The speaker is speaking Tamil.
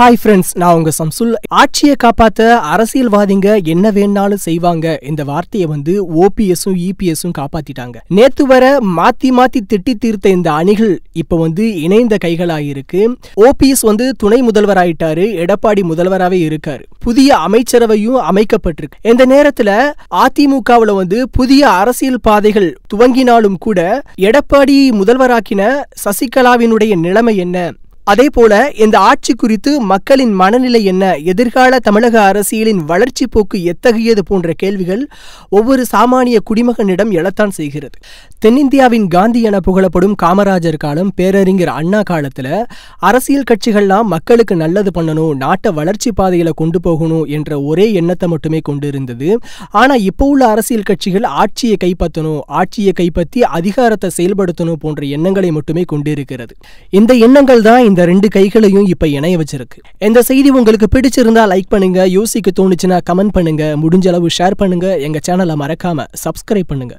ஹாய் ஃப்ரெண்ட்ஸ் நான் உங்க சம்சுல். ஆட்சியை காப்பாத்த அரசியல்வாதிங்க என்ன வேணாலும் செய்வாங்க. இந்த வார்த்தையை வந்து ஓபிஎஸும் இபிஎஸும் காப்பாத்திட்டாங்க. நேத்து வர மாத்தி மாத்தி திட்டி தீர்த்த இந்த அணிகள் இப்ப வந்து இணைந்த கைகளாயிருக்கு. ஓபிஎஸ் வந்து துணை முதல்வராயிட்டாரு எடப்பாடி முதல்வராகவே இருக்காரு. புதிய அமைச்சரவையும் அமைக்கப்பட்டிருக்கு. இந்த நேரத்துல அதிமுகவுல வந்து புதிய அரசியல் பாதைகள் துவங்கினாலும் கூட எடப்பாடி முதல்வராக்கின சசிகலாவினுடைய நிலைமை என்ன? அதே போல இந்த ஆட்சி குறித்து மக்களின் மனநிலை என்ன எதிர்கால தமிழக அரசியலின் வளர்ச்சி போக்கு எத்தகையது போன்ற கேள்விகள் ஒவ்வொரு சாமானிய குடிமகனிடம் எழத்தான் செய்கிறது. தென்னிந்தியாவின் காந்தி என புகழப்படும் காமராஜர் காலம் பேரறிஞர் அண்ணா காலத்துல அரசியல் கட்சிகள்லாம் மக்களுக்கு நல்லது பண்ணணும் நாட்டை வளர்ச்சி பாதையில கொண்டு போகணும் என்ற ஒரே எண்ணத்தை மட்டுமே கொண்டு இருந்தது ஆனா இப்போ உள்ள அரசியல் கட்சிகள் ஆட்சியை கைப்பற்றணும் ஆட்சியை கைப்பற்றி அதிகாரத்தை செயல்படுத்தணும் போன்ற எண்ணங்களை மட்டுமே கொண்டிருக்கிறது. இந்த எண்ணங்கள் தான் இந்த ரெண்டு கைகளையும் இப்ப இணைய வச்சிருக்கு. இந்த செய்தி உங்களுக்கு பிடிச்சிருந்தா லைக் பண்ணுங்க யோசிக்க தோணுச்சுன்னா கமெண்ட் பண்ணுங்க முடிஞ்ச அளவு ஷேர் பண்ணுங்க எங்க சேனலை மறக்காம சப்ஸ்கிரைப் பண்ணுங்க.